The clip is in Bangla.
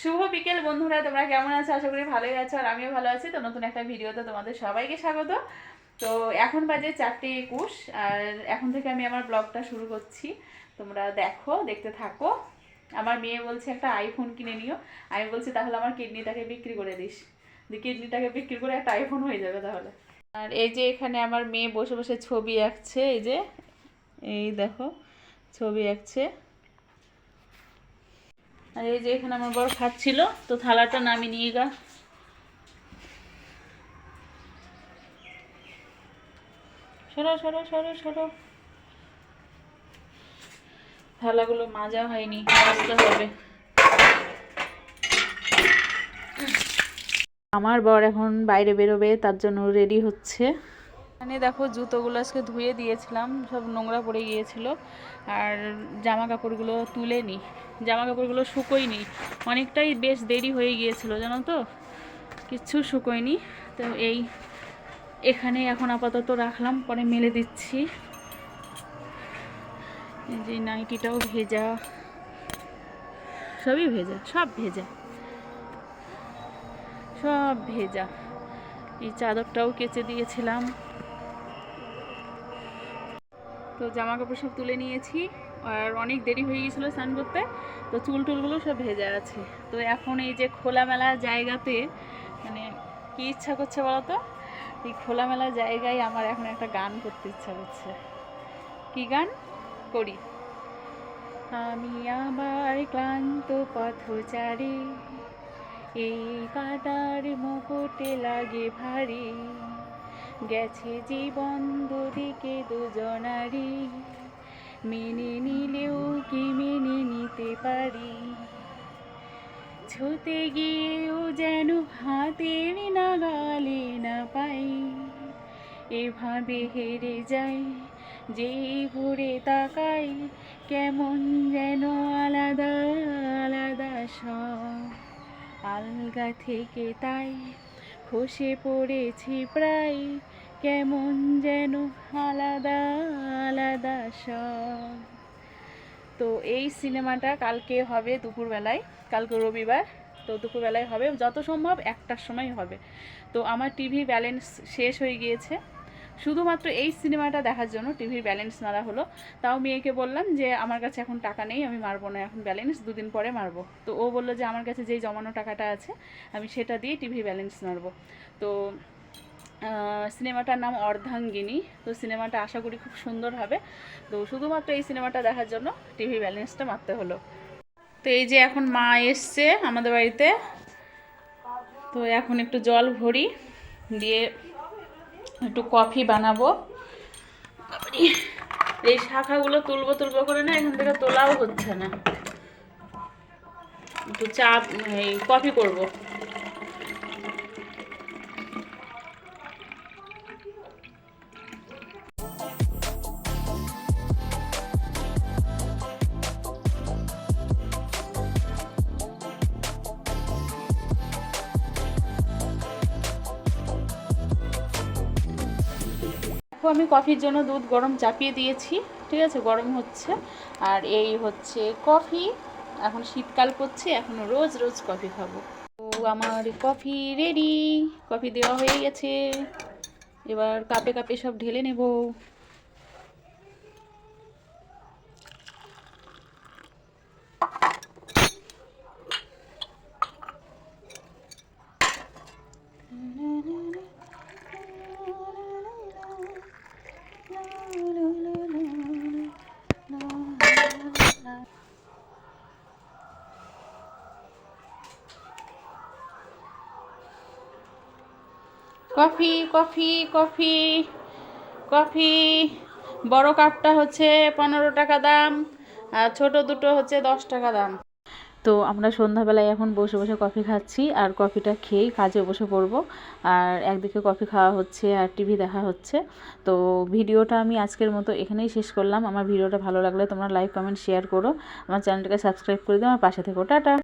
শুভ বিকেল বন্ধুরা, তোমরা কেমন আছো? আশা করি ভালোই আছো আর আমিও ভালো আছি। তো নতুন একটা ভিডিওতে তোমাদের সবাইকে স্বাগত। তো এখন বাজে চারটে একুশ আর এখন থেকে আমি আমার ব্লগটা শুরু করছি। তোমরা দেখো, দেখতে থাকো। আমার মেয়ে বলছে, একটা আইফোন কিনে নিও। আমি বলছি, তাহলে আমার কিডনিটাকে বিক্রি করে দিস। কিডনিটাকে বিক্রি করে একটা আইফোন হয়ে যাবে তাহলে। আর এই যে এখানে আমার মেয়ে বসে বসে ছবি আঁকছে, এই যে, এই দেখো, ছবি আঁকছে। আর এই যে এখানে আমার বড় খাচ্ছিল তো থালাটা নামিয়ে নিয়ে গা। সরো সরো সরো সরো। থালাগুলো মাজা হয়নি, মাজতে হবে। আমার বর এখন বাইরে বেরোবে, তার জন্য রেডি হচ্ছে। মানে দেখো জুতোগুলো আজকে ধুয়ে দিয়েছিলাম, সব নোংরা পড়ে গিয়েছিল। আর জামা কাপড়গুলো তুলে নি জামা কাপড়গুলো শুকোয়নি। অনেকটাই বেশ দেরি হয়ে গিয়েছিল, জানো তো? কিচ্ছু শুকোয়নি। তো এই এখানে এখন আপাতত রাখলাম, পরে মেলে দিচ্ছি। যে নাইটিটাও ভেজা। সবই ভেজা, সব ভেজা। সব ভেজা। এই চাদরটাও কেচে দিয়েছিলাম। তো জামা কাপড় সব তুলে নিয়েছি আর অনেক দেরি হয়ে গিয়েছিল স্নান করতে, তো চুল টুলগুলো সব ভেজা আছে। তো এখন এই যে খোলামেলা জায়গাতে মানে কি ইচ্ছা করছে বলো তো এই খোলামেলা জায়গায় আমার এখন একটা গান করতে ইচ্ছা করছে। কি গান? করি। আমি আবার ক্লান্ত পথচারী, এই কাদার মুকুটে লাগে ভারী। গেছে জীবন দুদিকে দুজনারই। মেনে নিলেও কি মেনে নিতে পারি? ছুতে গিয়েও যেন হাতের নাগালে না পাই। এভাবে হেরে যাই যেই ভরে তাকাই, কেমন যেন আলাদা আলাদা সব। আলগা থেকে তাই খসে পড়েছি প্রায়। কেমন যেন আলাদা আলাদা সব। তো এই সিনেমাটা কালকে হবে দুপুরবেলায়, কালকে রবিবার। তো দুপুরবেলায় হবে, যত সম্ভব একটার সময় হবে। তো আমার টিভি ব্যালেন্স শেষ হয়ে গিয়েছে। শুধুমাত্র এই সিনেমাটা দেখার জন্য টিভির ব্যালেন্স মারা হলো। তাও মেয়েকে বললাম যে, আমার কাছে এখন টাকা নেই, আমি মারবো না, এখন ব্যালেন্স, দুদিন পরে মারবো। তো ও বলল যে, আমার কাছে যেই জমানো টাকাটা আছে, আমি সেটা দিয়ে টিভি ব্যালেন্স মারবো। তো সিনেমাটার নাম অর্ধাঙ্গিনী। তো সিনেমাটা আশা করি খুব সুন্দর হবে। তো শুধুমাত্র এই সিনেমাটা দেখার জন্য টিভি ব্যালেন্সটা মারতে হলো। তো এই যে এখন মা এসছে আমাদের বাড়িতে। তো এখন একটু জল ভরি, দিয়ে একটু কফি বানাবো। এই শাখাগুলো তুলবো তুলবো করে না, এখান থেকে তোলাও হচ্ছে না। একটু চা, এই কফি করব। আমি কফির জন্য দুধ গরম চাপিয়ে দিয়েছি, ঠিক আছে? গরম হচ্ছে। আর এই হচ্ছে কফি। এখন শীতকাল পড়ছে এখন রোজ রোজ কফি খাব। তো আমার কফি রেডি কফি দেওয়া হয়ে গেছে। এবার কাপে কাপে সব ঢেলে নেব। Coffee coffee coffee coffee. বড় কাপটা হচ্ছে পনেরো টাকা দাম, আর ছোট দুটো হচ্ছে দশ টাকা দাম। তো আমরা সন্ধ্যাবেলায় এখন বসে বসে কফি খাচ্ছি, আর কফিটা খেয়েই কাজে বসে পড়ব। আর একদিকে কফি খাওয়া হচ্ছে আর টিভি দেখা হচ্ছে। তো ভিডিওটা আমি আজকের মতো এখানেই শেষ করলাম। আমার ভিডিওটা ভালো লাগলে তোমরা লাইক, কমেন্ট, শেয়ার করো। আমার চ্যানেলটাকে সাবস্ক্রাইব করে দিও। আমার পাশে থেকো। টাটা।